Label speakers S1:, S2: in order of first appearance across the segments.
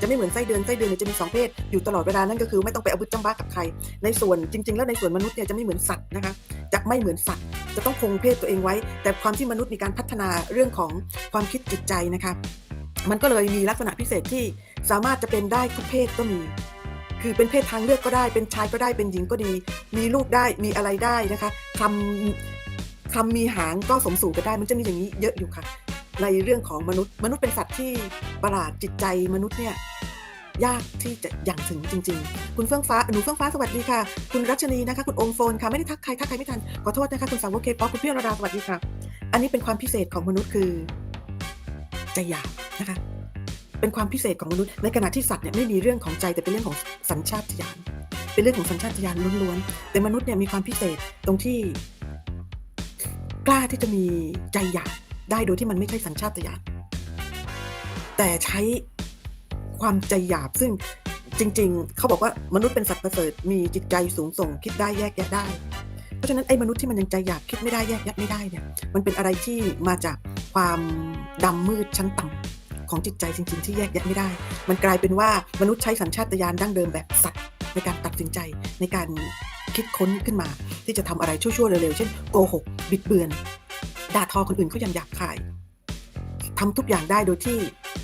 S1: จะไม่เหมือนไส้เดือนไส้เดือนเนี่ยจะมีสองเพศอยู่ตลอดเวลานั่นก็คือไม่ต้องไปอาบุจจำบ้ากับใคร ในส่วนจริง ๆ แล้วในส่วนมนุษย์เนี่ยจะไม่เหมือนสัตว์นะคะจะไม่เหมือนสัตว์ จะต้องคงเพศตัวเองไว้ แต่ความที่มนุษย์มีการพัฒนาเรื่องของความคิดจิตใจนะคะมันก็เลยมีลักษณะพิเศษที่สามารถจะเป็นได้ทุกเพศก็มี คือเป็นเพศทางเลือกก็ได้ เป็นชายก็ได้ เป็นหญิงก็ดี มีลูกได้ มีอะไรได้นะคะคำคำมีหางก็สมสู่กันได้ มันจะมีอย่างนี้เยอะอยู่ค่ะ ในเรื่องของมนุษย์ มนุษย์เป็นสัตว์ที่ประหลาดจิตใจมนุษย์เนี่ย ยากที่จะอย่างถึงจริง ๆ คุณเฟื่องฟ้าหนูเฟื่องฟ้าสวัสดีค่ะ คุณรัชนีนะคะ คุณองค์โฟนค่ะไม่ได้ทักใครทักใครไม่ทันขอโทษนะคะคุณสาวกเคป๊อปคุณพี่อรดาสวัสดีค่ะ อันนี้เป็นความพิเศษของมนุษย์คือใจหยาบนะคะ เป็นความพิเศษของมนุษย์ในขณะที่สัตว์เนี่ยไม่มีเรื่องของใจแต่เป็นเรื่องของสัญชาตญาณเป็นเรื่องของสัญชาตญาณล้วนๆแต่มนุษย์เนี่ยมีความพิเศษตรงที่ กล้าที่จะมีใจหยาบได้โดยที่มันไม่ใช่สัญชาตญาณแต่ใช้ ความใจหยาบซึ่งจริง ๆ เขาบอกว่ามนุษย์เป็นสัตว์ประเสริฐมีจิตใจสูงส่ง คิดได้แยกแยะได้ เพราะฉะนั้นไอ้มนุษย์ที่มันยังใจหยาบคิดไม่ได้แยกแยะไม่ได้เนี่ยมันเป็นอะไรที่มาจากความดำมืดชั้นต่ำของจิตใจจริง ๆ ที่แยกแยะไม่ได้ มันกลายเป็นว่ามนุษย์ใช้สัญชาตญาณดั้งเดิมแบบสัตว์ในการตัดสินใจในการคิดค้นขึ้นมา ที่จะทำอะไรชั่วๆเร็วๆเช่นโกหกบิดเบือนด่าทอคนอื่นเขายังหยาบคาย ทำทุกอย่างได้โดยที่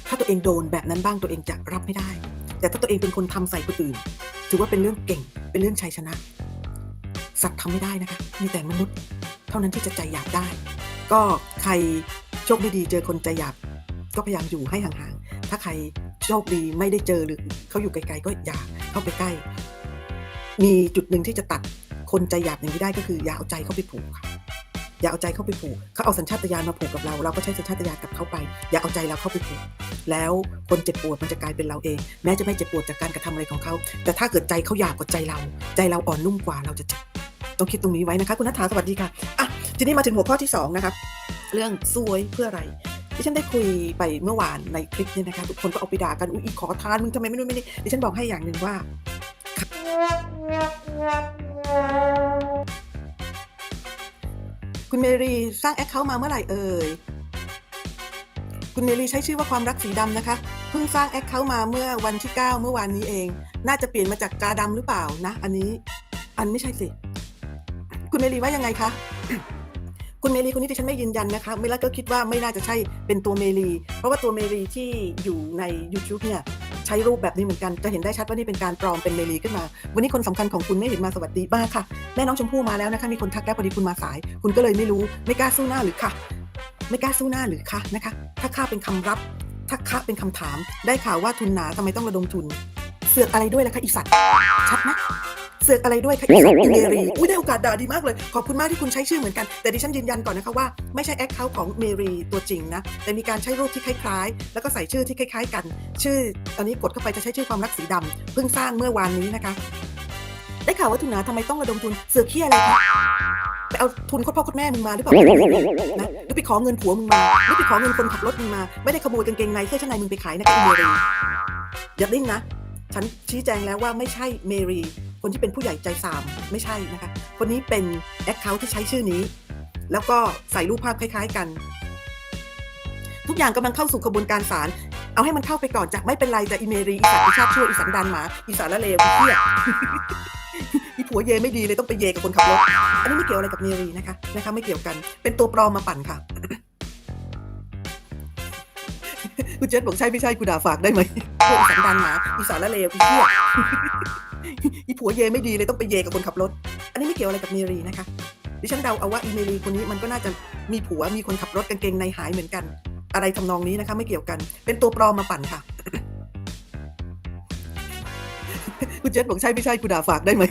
S1: ถ้าตัวเองโดนแบบนั้นบ้างตัวเองจะรับไม่ได้ แต่ถ้าตัวเองเป็นคนทำใส่คนอื่น ถือว่าเป็นเรื่องเก่ง เป็นเรื่องชัยชนะ สัตว์ทำไม่ได้นะคะมีแต่มนุษย์ เท่านั้นที่จะใจหยาบได้ ก็ใครโชคไม่ดีเจอคนใจหยาบก็พยายามอยู่ให้ห่างๆ ถ้าใครโชคดีไม่ได้เจอหรือเขาอยู่ไกลๆก็อย่าเข้าไปใกล้ มีจุดหนึ่งที่จะตัดคนใจหยาบอย่างนี้ได้ก็คืออย่าเอาใจเข้าไปผูกค่ะ อย่าเอาใจเข้าไปผูกเขาเอาสัญชาตญาณมาผูกกับเรา เราก็ใช้สัญชาตญาณกับเขาไป อย่าเอาใจเราเข้าไปผูก แล้วคนเจ็บปวดมันจะกลายเป็นเราเอง แม้จะไม่เจ็บปวดจากการกระทำอะไรของเขา แต่ถ้าเกิดใจเขาหยาบกว่าใจเรา ใจเราอ่อนนุ่มกว่าเราจะเจ็บต้องคิดตรงนี้ไว้นะคะ คุณนัทธาสวัสดีค่ะอะทีนี้มาถึงหัวข้อที่สองนะครับเรื่องซวยเพื่ออะไรที่ฉันได้คุยไปเมื่อวานในคลิปนี้นะคะทุกคนก็เอาไปด่ากันอุ้ยอีขอทานมึงทำไมไม่นู่นไม่นี่ดิฉันบอกให้อย่างหนึ่งว่า คุณเมรีสร้างแอคเคาท์มาเมื่อไหร่เอ่ย คุณเมรีใช้ชื่อว่าความรักสีดำนะคะ เพิ่งสร้างแอคเคาท์มาเมื่อวันที่ 9 เมื่อวานนี้เอง น่าจะเปลี่ยนมาจากกาดำหรือเปล่านะ อันนี้ อันไม่ใช่สิ คุณเมรีว่ายังไงคะ คุณเมรีคนนี้ที่ฉันไม่ยืนยันนะคะ ไม่แล้วก็คิดว่าไม่น่าจะใช่เป็นตัวเมรี เพราะว่าตัวเมรีที่อยู่ใน YouTube เนี่ย ใช้รูปแบบนี้เหมือนกันจะเห็นได้ชัดว่านี่เป็นการปลอมเป็นเมรีขึ้นมา วันนี้คนสำคัญของคุณไม่เห็นมาสวัสดีบ้าค่ะแม่น้องชมพู่มาแล้วนะคะมีคนทักแล้วพอดีคุณมาสาย คุณก็เลยไม่รู้ไม่กล้าสู้หน้าหรือค่ะ ไม่กล้าสู้หน้าหรือคะนะคะ ถ้าค่าเป็นคำรับถ้าค่าเป็นคำถาม ได้ข่าวว่าทุนหนาทำไมต้องระดมทุน เสือกอะไรด้วยล่ะคะอีสัตว์ชัดไหม เสือกอะไรด้วยคะอีสัตว์อีเมรีอุ้ยได้โอกาสด่าดีมากเลย ขอบคุณมากที่คุณใช้ชื่อเหมือนกัน แต่ดิฉันยืนยันก่อนนะคะว่าไม่ใช่แอคเคาท์ของเมรีตัวจริงนะ แต่มีการใช้รูปที่คล้ายๆ แล้วก็ใส่ชื่อที่คล้าย ๆ กัน ชื่อตอนนี้กดเข้าไปจะใช้ชื่อความรักสีดำเพิ่งสร้างเมื่อวานนี้นะคะ ได้ข่าวว่าทุนหนาทำไมต้องระดมทุนเสือเขี้ยอะไรคะไปเอาทุนคตรพ่อคตรแม่มึงมาหรือเปล่านะหรือไปขอเงินผัวมึงมาหรือไปขอเงินคนขับรถมึงมา ไม่ได้ขโมยกางเกงในเสื้อชั้นในมึงไปขายนะคะอีเมรีอย่าดิ้นนะ ฉันชี้แจงแล้วว่าไม่ใช่เมรี คนที่เป็นผู้ใหญ่ใจสามไม่ใช่นะคะ คนนี้เป็นแอคเคาท์ที่ใช้ชื่อนี้ แล้วก็ใส่รูปภาพคล้าย ๆกัน ทุกอย่างกำลังเข้าสู่กระบวนการศาลเอาให้มันเข้าไปก่อนจากไม่เป็นไรแต่อีเมรีอีสัตว์ชาติชั่วอีสันดานหมาอีสารละเลวอีเหี้ยอีผัวเยไม่ดีเลยต้องไปเยกับคนขับรถอันนี้ไม่เกี่ยวอะไรกับเมรีนะคะนะคะ ไม่เกี่ยวกัน เป็นตัวปลอมมาปั่นค่ะ คุณเจษบอกใช่ไม่ใช่กูด่าฝากได้ไหมพวกสันดานหมาอีสารละเลวอีเหี้ยอีผัวเยไม่ดีเลยต้องไปเยกับคนขับรถ อันนี้ไม่เกี่ยวอะไรกับเมรีนะคะ ดิฉันเดาเอาว่าอีเมรีคนนี้มันก็น่าจะมีผัวมีคนขับรถกางเกงในหายเหมือนกัน อะไรทำนองนี้นะคะ ไม่เกี่ยวกัน เป็นตัวปลอมมาปั่นค่ะ คุณเจษบอกใช่ไม่ใช่กูด่าฝากได้ไหม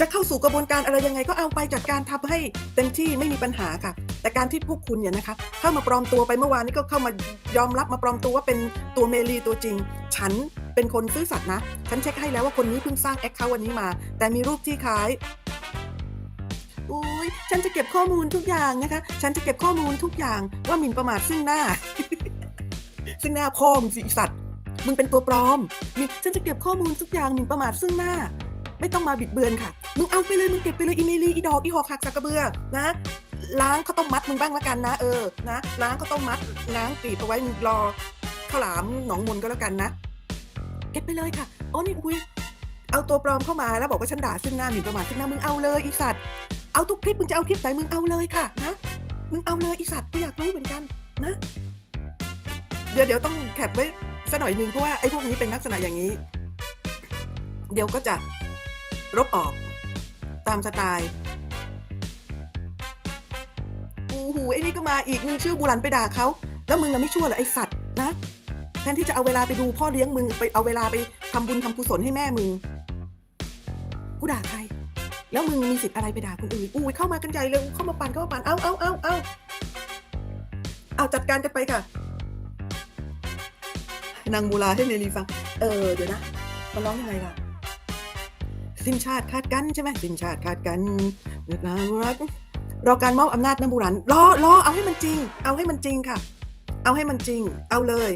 S1: จะเข้าสู่กระบวนการอะไรยังไงก็เอาไปจัดการทำให้เต็มที่ไม่มีปัญหาค่ะ แต่การที่พวกคุณเนี่ยนะคะเข้ามาปลอมตัวไปเมื่อวานนี้ก็เข้ามายอมรับมาปลอมตัวว่าเป็นตัวเมลีตัวจริง ฉันเป็นคนซื่อสัตย์นะ ฉันเช็คให้แล้วว่าคนนี้เพิ่งสร้างแอคเคาท์วันนี้มา แต่มีรูปที่คล้ายอุ้ยฉันจะเก็บข้อมูลทุกอย่างนะคะ ฉันจะเก็บข้อมูลทุกอย่างว่าหมิ่นประมาทซึ่งหน้า ซึ่งหน้าพ่อมึงสิสัตว์มึงเป็นตัวปลอมนี่ฉันจะเก็บข้อมูลทุกอย่างหมิ่นประมาทซึ่งหน้า ไม่ต้องมาบิดเบือนค่ะ มึงเอาไปเลยมึงเก็บไปเลยอีเมลีอีดอกอีหอกหักสักกระเบือนะล้างข้าวต้มมัดมึงบ้างละกันนะเออนะล้างข้าวต้มมัดล้างปีบเอาไว้มึงรอข้าวหลามหนองมนก็แล้วกันนะ เก็บไปเลยค่ะโอ้นี่อุ้ยเอาตัวปลอมเข้ามาแล้วบอกว่าฉันด่าซึ่งหน้าหมิ่นประมาทซึ่งหน้ามึงเอาเลยอีสัตว์เอาทุกคลิปมึงจะเอาคลิปไหนมึงเอาเลยค่ะนะมึงเอาเลยอีสัตว์กูอยากรู้เหมือนกันนะ เดี๋ยวเดี๋ยวต้องแคปไว้สักหน่อยนึงเพราะว่าไอ้พวกนี้เป็นลักษณะอย่างนี้ เดี๋ยวก็จะลบออก ตามสไตล์โอ้โหไอ้นี่ก็มาอีกมึงชื่อบุรันไปด่าเขาแล้วมึงน่ะไม่ชั่วเหรอไอ้สัตว์นะแทนที่จะเอาเวลาไปดูพ่อเลี้ยงมึงไปเอาเวลาไปทำบุญทำกุศลให้แม่มึงกูด่าใคร แล้วมึงมีสิทธิ์อะไรไปด่าคนอื่นอุ้ยเข้ามากันใหญ่เลยเข้ามาปั่นเข้ามาปั่นเอาเอาเอาเอาเอาจัดการกันไปค่ะนางบูราให้เมลีฟัง เออ เดี๋ยวนะ มันร้องยังไงล่ะ สิ้นชาติคาดกันใช่ไหมสิ้นชาติคาดกันเลือกนางรักรอการมอบอำนาจนางบูรันรอรอเอาให้มันจริง เอาให้มันจริงค่ะ เอาให้มันจริง เอาเลย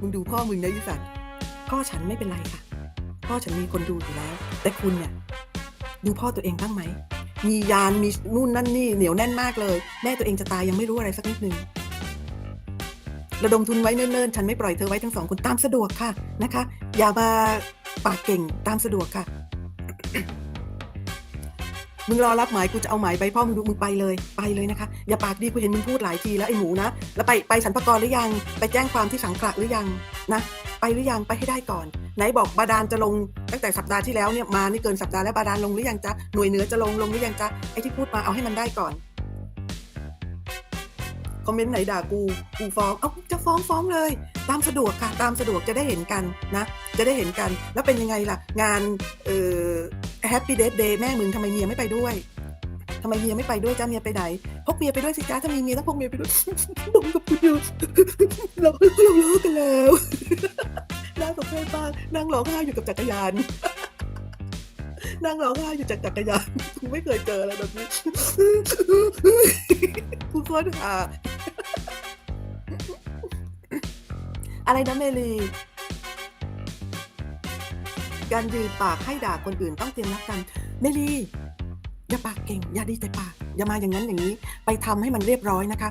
S1: มึงดูพ่อมึงนะยุสันพ่อฉันไม่เป็นไรค่ะ พ่อฉันมีคนดูอยู่แล้ว แต่คุณเนี่ย ดูพ่อตัวเองบ้างไหม มียานมีนู่นนั่นนี่เหนียวแน่นมากเลย แม่ตัวเองจะตายยังไม่รู้อะไรสักนิดนึงระดมทุนไว้เนิ่นๆ ฉันไม่ปล่อยเธอไว้ทั้งสองคนตามสะดวกค่ะนะคะ อย่ามาปากเก่งตามสะดวกค่ะ มึงรอรับหมายกูจะเอาหมายไปพ่อมึงดูมึงไปเลยไปเลยนะคะ อย่าปากดีกูเห็นมึงพูดหลายทีแล้วไอ้หมูนะ แล้วไปไปสรรพากรหรือยัง ไปแจ้งความที่สังขละหรือยังนะ ไปหรือยังไปให้ได้ก่อน ไหนบอกบาดาลจะลงตั้งแต่สัปดาห์ที่แล้วเนี่ยมานี่เกินสัปดาห์แล้วบาดาลลงหรือยังจ๊ะหน่วยเหนือจะลงลงหรือยังจ๊ะไอ้ที่พูดมาเอาให้มันได้ก่อนคอมเมนต์ไหนด่ากูกูฟ้อง เอาจะฟ้องฟ้องเลย ตามสะดวกค่ะ ตามสะดวกจะได้เห็นกันนะ จะได้เห็นกัน แล้วเป็นยังไงล่ะ งานเอ่อแฮปปี้เดทเดย์แม่มึงทำไมเมียไม่ไปด้วย ทำไมเมียไม่ไปด้วยจ้าเมียไปไหนพกเมียไปด้วยสิจ้าถ้ามีเมียต้องพกเมียไปด้วยผมกับคุณอยู่เราเราเลิกกันแล้วนั่งกับเพื่อนบ้านนั่งร้องไห้อยู่กับจักรยานนั่งร้องไห้อยู่จากจักรยานกูไม่เคยเจออะไรแบบนี้กูโคตรหาอะไรนะเมลีการยืนปากให้ด่าคนอื่นต้องเตรียมรับกันเมลี อย่าปากเก่ง อย่าดีแต่ปาก อย่ามาอย่างนั้นอย่างนี้ ไปทำให้มันเรียบร้อยนะคะ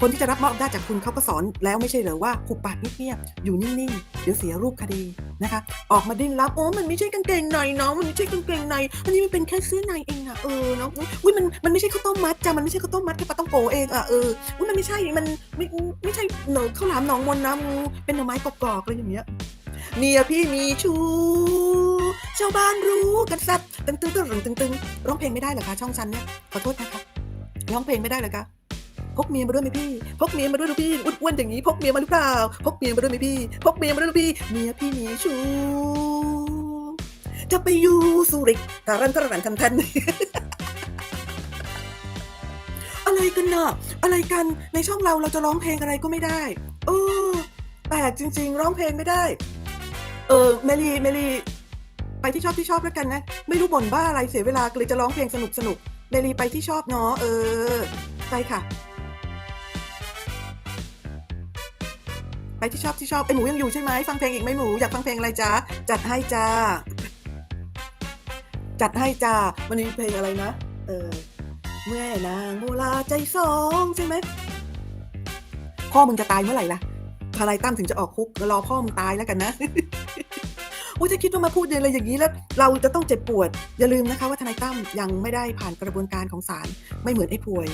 S1: คนที่จะรับมอบอำนาจจากคุณเขาก็สอนแล้วไม่ใช่เหรอว่าหุบปากเงียบๆอยู่นิ่งๆ เดี๋ยวเสียรูปคดีนะคะ ออกมาดิ้นรับโอ้มันไม่ใช่กางเกงในเน้องมันไม่ใช่กางเกงใน อันนี้มันเป็นแค่เสื้อในเองอะเออเน้องอุ้ยมันมันไม่ใช่ข้าวต้มมัดจ้ะมันไม่ใช่ข้าวต้มมัดแค่ปลาต้องโกเองอะเอออุ้ยมันไม่ใช่มันไม่ไม่ใช่หนูข้าวหลามหนองมนต์นะมูเป็นหน่อไม้กรอบๆอะไรอย่างเงี้ยเมียพี่มีชู้ชาวบ้านรู้กันสัตว์ ตึงตึงตึงตึงตึงตึงร้องเพลงไม่ได้เหรอคะช่องฉันเนี่ยขอโทษนะคะร้องเพลงไม่ได้เหรอคะพกเมียมาด้วยไหมพี่พกเมียมาด้วยหรือพี่อ้วนๆอย่างนี้พกเมียมาหรือเปล่าพกเมียมาด้วยไหมพี่พกเมียมาด้วยหรือพี่เมียพี่มีชู้จะไปอยู่สุริกตารันตารันทันทันอะไรกันเน่ะอะไรกันในช่องเราเราจะร้องเพลงอะไรก็ไม่ได้ เออแปลกจริง ๆ ร้องเพลงไม่ได้ เออเมลีเมลี ไปที่ชอบที่ชอบแล้วกันนะ ไม่รู้บ่นบ้าอะไรเสียเวลาเลยจะร้องเพลงสนุกสนุกเมลีไปที่ชอบเนาะเออไปค่ะ ไปที่ชอบที่ชอบไอหมูยังอยู่ใช่ไหมฟังเพลงอีกไหมหมูอยากฟังเพลงอะไรจ๊ะจัดให้จ้าจัดให้จ้ามันมีเพลงอะไรนะ เออเมื่อนางโบราใจสองใช่ไหมพ่อมึงจะตายเมื่อไหร่ล่ะทนายตั้มถึงจะออกคุกแล้วรอพ่อมึงตายแล้วกันนะ อ้ยถ้าคิดว่ามาพูดอะไรอย่างนี้แล้ว เราจะต้องเจ็บปวด อย่าลืมนะคะว่าทนายตั้มยังไม่ได้ผ่านกระบวนการของศาลไม่เหมือนไอ้พวย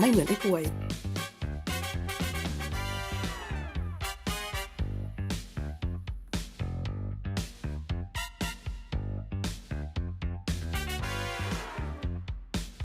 S1: ไม่เหมือนไอ้พวย